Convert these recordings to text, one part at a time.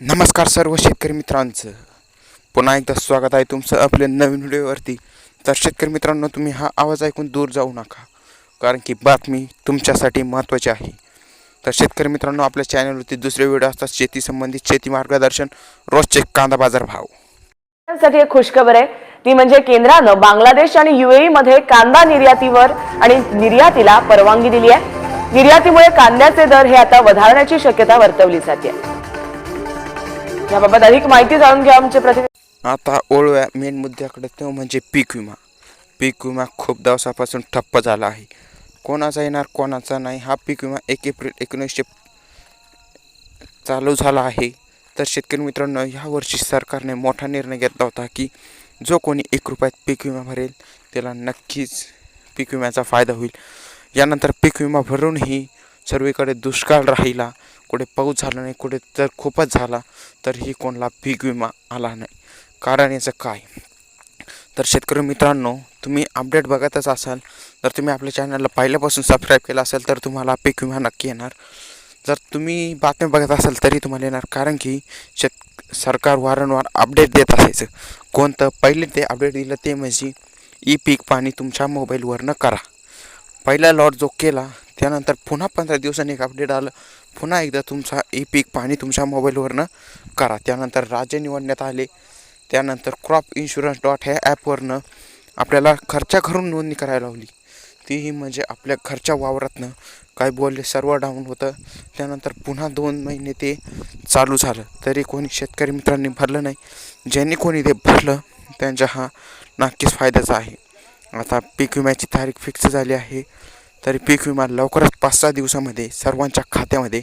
नमस्कार सर्व शेतकरी मित्रांचं. पुन्हा एकदा स्वागत आहे तुमचं आपल्या नवीन व्हिडिओवरती. तर शेतकरी मित्रांनो तुम्ही हा आवाज ऐकून दूर जाऊ नका कारण की बातमी तुमच्यासाठी महत्त्वाची आहे. तर शेतकरी मित्रांनो आपल्या चॅनलवरती दुसरे व्हिडिओ असतात शेती संबंधित शेती मार्गदर्शन रोजचे कांदा बाजार भाव. साठी एक खुशखबर आहे. ती म्हणजे केंद्रानं बांगलादेश आणि युएई मध्ये कांदा निर्यातीवर आणि निर्यातीला परवानगी दिली आहे. निर्यातीमुळे कांद्याचे दर हे आता वधारण्याची शक्यता वर्तवली जाते. याबाबत अधिक माहिती जाणून घ्या आमचे प्रतिनिधी. आता ओळव्या मेन मुद्द्याकडे तो म्हणजे पीक विमा. पीक विमा खूप दिवसापासून ठप्प झाला आहे. कोणाचा येणार कोणाचा नाही हा पीक विमा एक एप्रिल एकोणीसशे चालू झाला आहे. तर शेतकरी मित्रांनो ह्या वर्षी सरकारने मोठा निर्णय घेतला होता की जो कोणी एक रुपयात पीक विमा भरेल त्याला नक्कीच पीक विम्याचा फायदा होईल. यानंतर पीक विमा भरूनही सर्वीकडे दुष्काळ राहिला कुठे पाऊस झाला नाही कुठे तर खूपच झाला तरीही कोणाला पीक विमा आला नाही. कारण याचं काय? तर शेतकरी मित्रांनो तुम्ही अपडेट बघतच असाल जर तुम्ही आपल्या चॅनलला पहिल्यापासून सबस्क्राईब केलं असेल तर तुम्हाला पीक विमा नक्की येणार. जर तुम्ही बातम्या बघत असाल तरी तुम्हाला येणार कारण की शेत सरकार वारंवार अपडेट देत असायचं. कोणतं पहिले ते अपडेट दिलं ते म्हणजे ई पीक पाणी तुमच्या मोबाईलवरनं करा. पहिला लॉट जो केला त्यानंतर पुन्हा पंधरा दिवसांनी एक अपडेट आलं. पुन्हा एकदा तुमचा ई पीक पाणी तुमच्या मोबाईलवरनं करा. त्यानंतर राज्य निवडण्यात आले. त्यानंतर क्रॉप इन्शुरन्स डॉट ह्या ॲपवरनं आपल्याला खर्चा घरून नोंदणी करायला लावली. तीही म्हणजे आपल्या घरच्या वावरातनं काय बोलले सर्व डाऊन होतं. त्यानंतर पुन्हा दोन महिने ते चालू झालं. तरी कोणी शेतकरी मित्रांनी भरलं नाही. ज्यांनी कोणी ते भरलं त्यांच्या हा नक्कीच फायद्याचा आहे. आता पीक विम्याची तारीख फिक्स झाली आहे. तरी पीक विमा लवकरच पाच सहा दिवसामध्ये सर्वांच्या खात्यामध्ये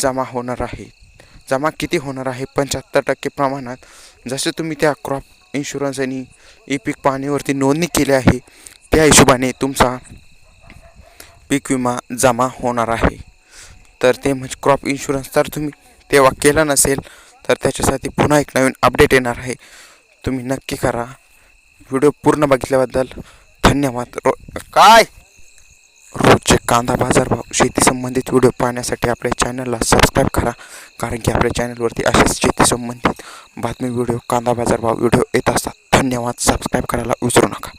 जमा होणार आहे. जमा किती होणार आहे? पंच्याहत्तर टक्के प्रमाणात. जसे तुम्ही त्या क्रॉप इन्शुरन्स आणि ई पीक पाहणीवरती नोंदणी केली आहे त्या हिशोबाने तुमचा पीक विमा जमा होणार आहे. तर ते म्हणजे क्रॉप इन्शुरन्स तर तुम्ही तेव्हा केला नसेल तर त्याच्यासाठी पुन्हा एक नवीन अपडेट येणार आहे. तुम्ही नक्की करा. व्हिडिओ पूर्ण बघितल्याबद्दल धन्यवाद. रो काय? रोजचे कांदा बाजारभाव शेती संबंधित व्हिडिओ पाहण्यासाठी आपल्या चॅनलला सबस्क्राईब करा. कारण की आपल्या चॅनलवरती असेच शेती संबंधित बातमी व्हिडिओ कांदा बाजारभाव व्हिडिओ येत असतात. धन्यवाद. सबस्क्राईब करायला विसरू नका.